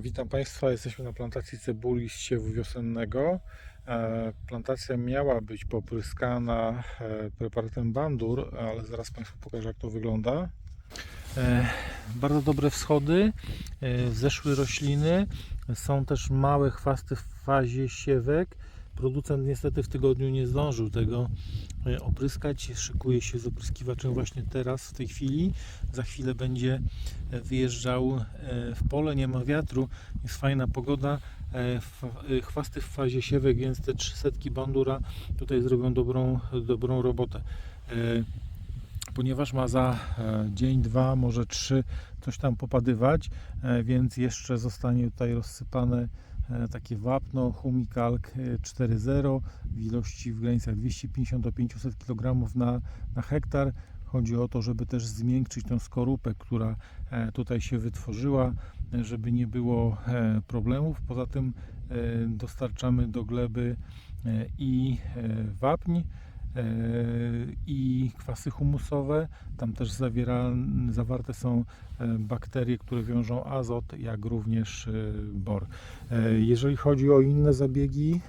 Witam Państwa, jesteśmy na plantacji cebuli z siewu wiosennego. E, Plantacja miała być popryskana e, preparatem Bandur, ale zaraz Państwu pokażę jak to wygląda. E, Bardzo dobre wschody, wzeszły rośliny, są też małe chwasty w fazie siewek. Producent niestety w tygodniu nie zdążył tego e, opryskać. Szykuje się z opryskiwaczem właśnie teraz, w tej chwili. Za chwilę będzie e, wyjeżdżał e, w pole, nie ma wiatru, jest fajna pogoda. Chwasty w fazie siewek, więc te 300 bandura tutaj zrobią dobrą, dobrą robotę. Ponieważ ma za dzień, dwa, może trzy coś tam popadywać, więc jeszcze zostanie tutaj rozsypane takie wapno Humikalk e, 4.0 w ilości w granicach 250 do 500 kg na, na hektar. Chodzi o to, żeby też zmiękczyć tą skorupę, która e, tutaj się wytworzyła, e, żeby nie było e, problemów. Poza tym e, dostarczamy do gleby e, i e, wapń, e, kwasy humusowe. Tam też zawiera, zawarte są e, bakterie, które wiążą azot, jak również e, bor. E, Jeżeli chodzi o inne zabiegi,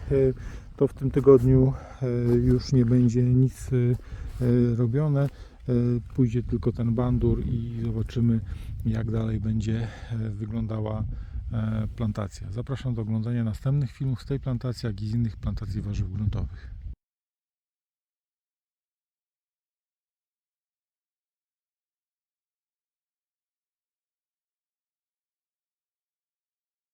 to w tym tygodniu już nie będzie nic robione. Pójdzie tylko ten bandur i zobaczymy, jak dalej będzie wyglądała plantacja. Zapraszam do oglądania następnych filmów z tej plantacji, jak i z innych plantacji warzyw gruntowych.